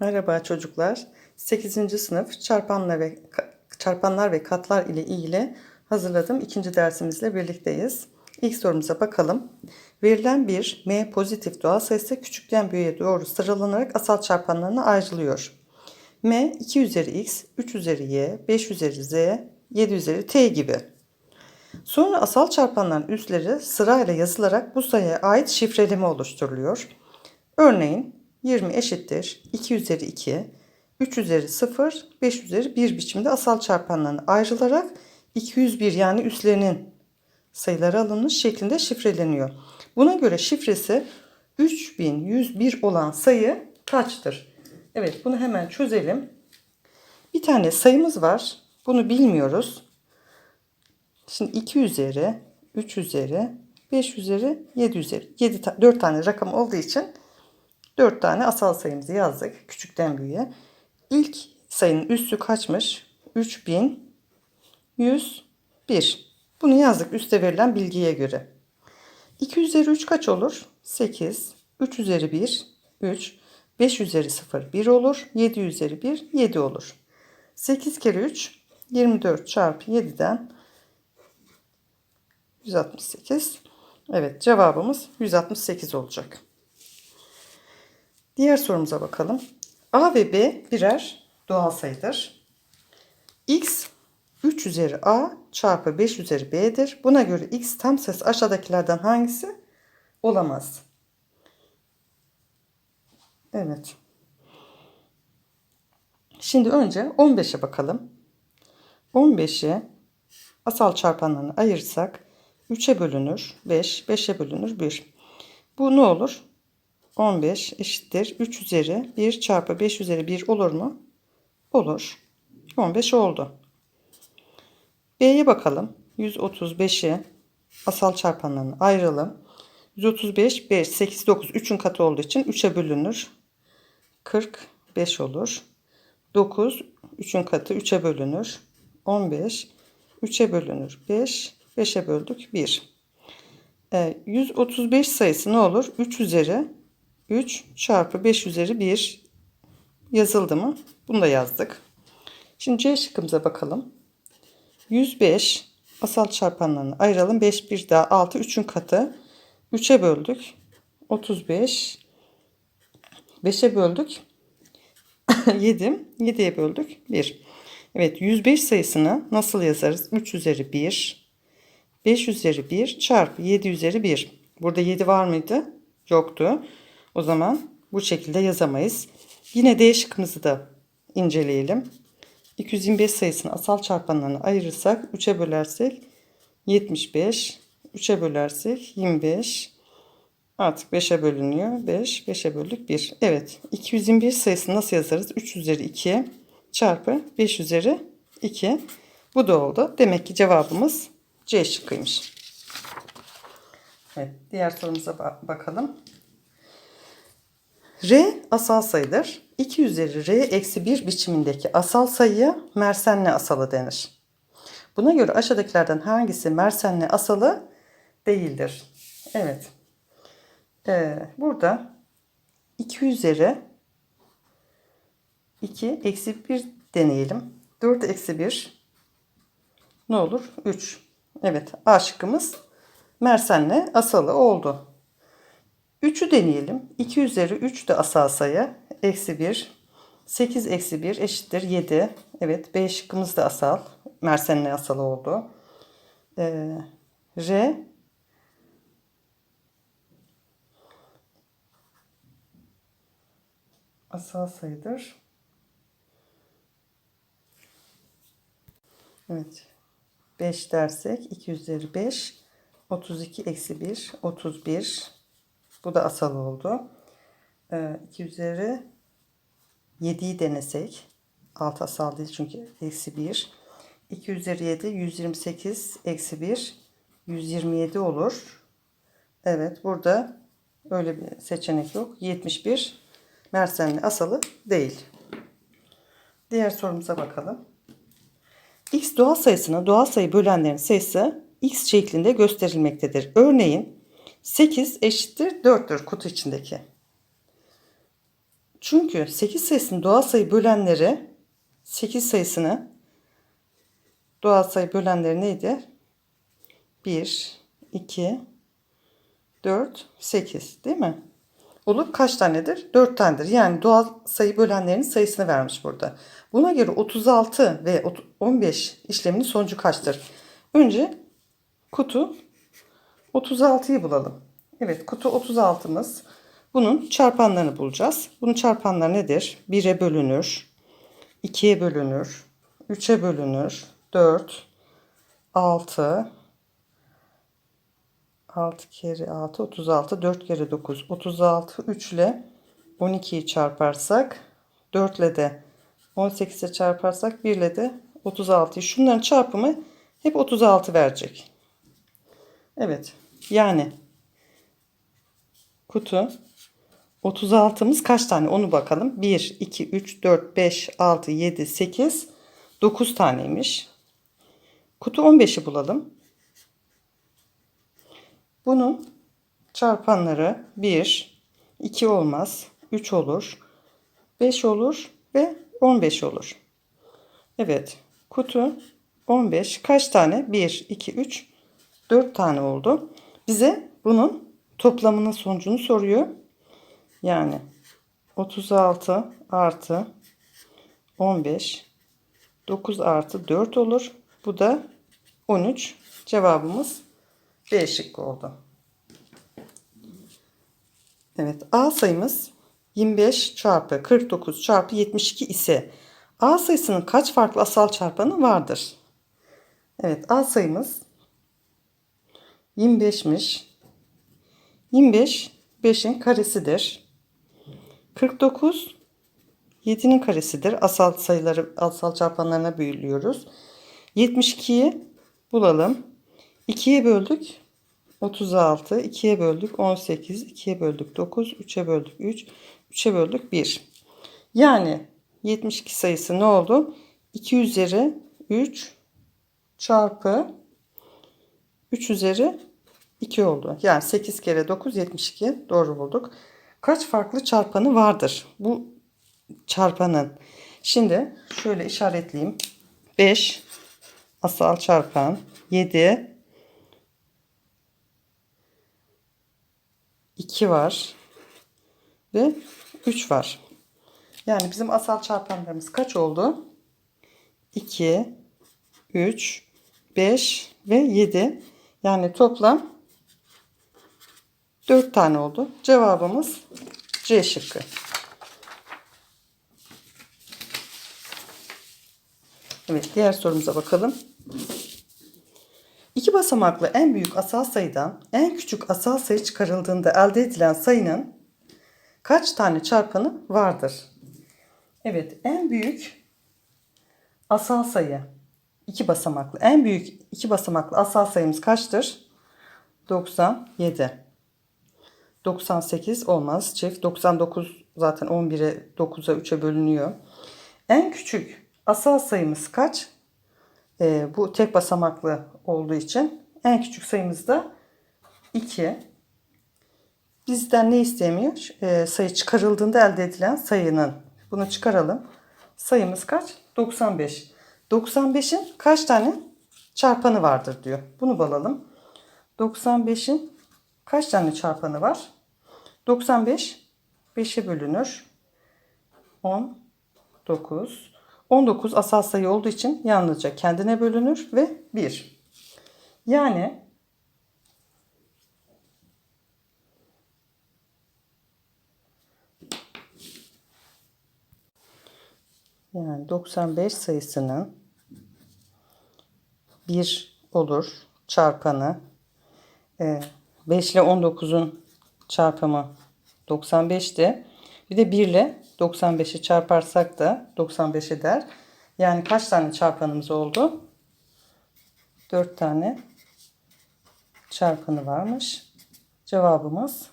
Merhaba çocuklar. 8. sınıf çarpanlar ve çarpanlar ve katlar ile ilgili hazırladığım ikinci dersimizle birlikteyiz. İlk sorumuza bakalım. Verilen bir m pozitif doğal sayısı küçükten büyüğe doğru sıralanarak asal çarpanlarına ayrılıyor. m 2 üzeri x, 3 üzeri y, 5 üzeri z, 7 üzeri t gibi. Sonra asal çarpanların üstleri sırayla yazılarak bu sayıya ait şifreleme oluşturuluyor. Örneğin 20 eşittir 2 üzeri 2, 3 üzeri 0, 5 üzeri 1 biçimde asal çarpanlarına ayrılarak 201 yani üstlerinin sayıları alınmış şeklinde şifreleniyor. Buna göre şifresi 3101 olan sayı kaçtır? Evet bunu hemen çözelim. Bir tane sayımız var. Bunu bilmiyoruz. Şimdi 2 üzeri, 3 üzeri, 5 üzeri, 7 üzeri. 7 ta 4 tane rakam olduğu için 4 tane asal sayımızı yazdık küçükten büyüğe. İlk sayının üssü kaçmış? 3101. Bunu yazdık üste verilen bilgiye göre. 2 üzeri 3 kaç olur? 8. 3 üzeri 1 3. 5 üzeri 0 1 olur. 7 üzeri 1 7 olur. 8 kere 3 24 çarpı 7'den 168. Evet cevabımız 168 olacak. Diğer sorumuza bakalım. A ve B birer doğal sayıdır. X 3 üzeri A çarpı 5 üzeri B'dir. Buna göre X tam sayısı aşağıdakilerden hangisi olamaz? Evet. Şimdi önce 15'e bakalım. 15'i asal çarpanlarını ayırsak 3'e bölünür 5, 5'e bölünür 1. Bu ne olur? 15 eşittir 3 üzeri 1 çarpı 5 üzeri 1 olur mu? Olur. 15 oldu. B'ye bakalım. 135'i asal çarpanlarını ayıralım. 135, 5, 8, 9 3'ün katı olduğu için 3'e bölünür. 45 olur. 9 3'ün katı 3'e bölünür. 15 3'e bölünür. 5 5'e böldük 1. E, 135 sayısı ne olur? 3 üzeri 3 çarpı 5 üzeri 1 yazıldı mı? Bunu da yazdık. Şimdi C şıkkımıza bakalım. 105 asal çarpanlarını ayıralım. 5 bir daha 6 3'ün katı. 3'e böldük. 35 5'e böldük. 7 7'ye böldük. 1. Evet 105 sayısını nasıl yazarız? 3 üzeri 1 5 üzeri 1 çarpı 7 üzeri 1. Burada 7 var mıydı? Yoktu. O zaman bu şekilde yazamayız. Yine D şıkkımızı da inceleyelim. 225 sayısını asal çarpanlarına ayırırsak 3'e bölersek 75, 3'e bölersek 25, artık 5'e bölünüyor. 5, 5'e böldük 1. Evet 225 sayısını nasıl yazarız? 3 üzeri 2 çarpı 5 üzeri 2. Bu da oldu. Demek ki cevabımız C şıkkıymış. Evet, diğer sorumuza bakalım. R asal sayıdır. 2 üzeri R eksi 1 biçimindeki asal sayıya Mersenli asalı denir. Buna göre aşağıdakilerden hangisi Mersenli asalı değildir? Evet. Ee, burada 2 üzeri 2 eksi 1 deneyelim. 4 eksi 1 ne olur? 3. Evet A şıkkımız Mersenli asalı oldu. 3'ü deneyelim. 2 üzeri 3 de asal sayı. Eksi 1. 8 eksi 1 eşittir 7. Evet B şıkkımız da asal. Mersenli asal oldu. Ee, R asal sayıdır. Evet. 5 dersek 2 üzeri 5 32 eksi 1 31 bu da asal oldu. Ee, 2 üzeri 7'yi denesek. 6 asal değil çünkü eksi 1. 2 üzeri 7 128 eksi 1 127 olur. Evet burada öyle bir seçenek yok. 71 Mersenli asalı değil. Diğer sorumuza bakalım. X doğal sayısına doğal sayı bölenlerin sayısı x şeklinde gösterilmektedir. Örneğin 8 eşittir 4'tür kutu içindeki. Çünkü 8 sayısının doğal sayı bölenleri 8 sayısını doğal sayı bölenleri neydi? 1, 2, 4, 8 değil mi? Olup kaç tanedir? 4 tanedir. Yani doğal sayı bölenlerinin sayısını vermiş burada. Buna göre 36 ve 15 işleminin sonucu kaçtır? Önce kutu 36'yı bulalım. Evet kutu 36'mız. Bunun çarpanlarını bulacağız. Bunun çarpanları nedir? 1'e bölünür. 2'ye bölünür. 3'e bölünür. 4, 6, 6 kere 6, 36, 4 kere 9, 36, 3 ile 12'yi çarparsak, 4 ile de 18'e çarparsak, 1 ile de 36'yı. Şunların çarpımı hep 36 verecek. Evet. Yani kutu 36'mız kaç tane onu bakalım. 1, 2, 3, 4, 5, 6, 7, 8, 9 taneymiş. Kutu 15'i bulalım. Bunun çarpanları 1, 2 olmaz, 3 olur, 5 olur ve 15 olur. Evet, kutu 15 kaç tane? 1, 2, 3, 4 tane oldu. Bize bunun toplamının sonucunu soruyor. Yani 36 artı 15 9 artı 4 olur. Bu da 13. Cevabımız B şıkkı oldu. Evet A sayımız 25 çarpı 49 çarpı 72 ise A sayısının kaç farklı asal çarpanı vardır? Evet A sayımız 25'miş. 25 5'in karesidir. 49 7'nin karesidir. Asal sayıları asal çarpanlarına bölüyoruz. 72'yi bulalım. 2'ye böldük 36, 2'ye böldük 18, 2'ye böldük 9, 3'e böldük 3, 3'e böldük 1. Yani 72 sayısı ne oldu? 2 üzeri 3 çarpı 3 üzeri 2 oldu. Yani 8 kere 9 72 doğru bulduk. Kaç farklı çarpanı vardır bu çarpanın? Şimdi şöyle işaretleyeyim. 5 asal çarpan 7 2 var ve 3 var. Yani bizim asal çarpanlarımız kaç oldu? 2 3 5 ve 7. Yani toplam 4 tane oldu. Cevabımız C şıkkı. Evet diğer sorumuza bakalım. İki basamaklı en büyük asal sayıdan en küçük asal sayı çıkarıldığında elde edilen sayının kaç tane çarpanı vardır? Evet en büyük asal sayı iki basamaklı. En büyük iki basamaklı asal sayımız kaçtır? 97. 98 olmaz. Çift 99 zaten 11'e 9'a 3'e bölünüyor. En küçük asal sayımız kaç? Ee, bu tek basamaklı olduğu için en küçük sayımız da 2. Bizden ne istemiyor? Ee, sayı çıkarıldığında elde edilen sayının. Bunu çıkaralım. Sayımız kaç? 95. 95'in kaç tane çarpanı vardır diyor. Bunu bulalım. 95'in kaç tane çarpanı var? 95 5'e bölünür. 10 9 19 asal sayı olduğu için yalnızca kendine bölünür ve 1. Yani yani 95 sayısının 1 olur çarpanı 5 ile 19'un çarpımı 95'ti. Bir de 1 ile 95'i çarparsak da 95 eder. Yani kaç tane çarpanımız oldu? 4 tane çarpanı varmış. Cevabımız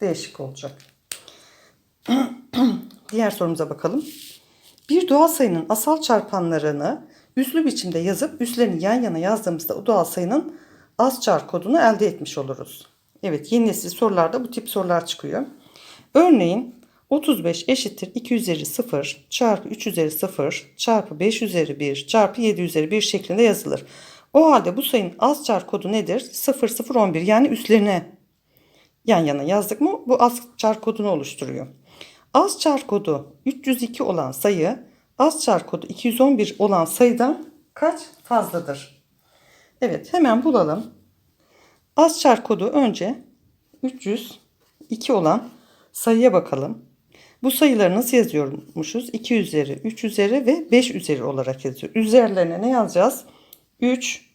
değişik olacak. Diğer sorumuza bakalım. Bir doğal sayının asal çarpanlarını üslü biçimde yazıp üslerini yan yana yazdığımızda o doğal sayının az çar kodunu elde etmiş oluruz. Evet yeni nesil sorularda bu tip sorular çıkıyor. Örneğin 35 eşittir 2 üzeri 0 çarpı 3 üzeri 0 çarpı 5 üzeri 1 çarpı 7 üzeri 1 şeklinde yazılır. O halde bu sayının az çarpı kodu nedir? 0011 yani üstlerine yan yana yazdık mı bu az çarpı kodunu oluşturuyor. Az çarpı kodu 302 olan sayı az çarpı kodu 211 olan sayıdan kaç fazladır? Evet hemen bulalım. Az çarpı kodu önce 302 olan sayıya bakalım. Bu sayıları nasıl yazıyormuşuz? 2 üzeri, 3 üzeri ve 5 üzeri olarak yazıyor. Üzerlerine ne yazacağız? 3,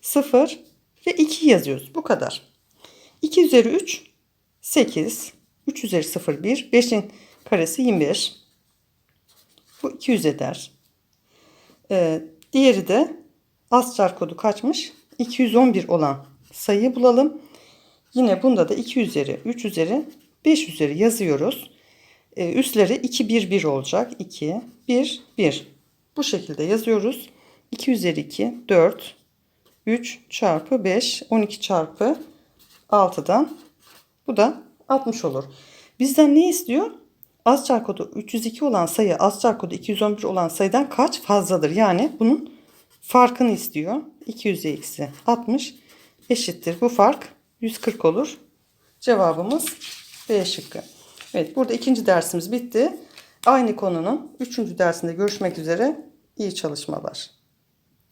0 ve 2 yazıyoruz. Bu kadar. 2 üzeri 3, 8. 3 üzeri 0, 1. 5'in karesi 21. Bu 200 eder. Ee, diğeri de az çarpı kodu kaçmış? 211 olan sayıyı bulalım. Yine bunda da 2 üzeri, 3 üzeri, 5 üzeri yazıyoruz. Ee, üstleri 2, 1, 1 olacak. 2, 1, 1. Bu şekilde yazıyoruz. 2 üzeri 2, 4, 3 çarpı 5, 12 çarpı 6'dan. Bu da 60 olur. Bizden ne istiyor? Az çarpı kodu 302 olan sayı az çarpı kodu 211 olan sayıdan kaç fazladır? Yani bunun farkını istiyor. 200 eksi 60 eşittir. Bu fark 140 olur. Cevabımız B şıkkı. Evet burada ikinci dersimiz bitti. Aynı konunun üçüncü dersinde görüşmek üzere. İyi çalışmalar.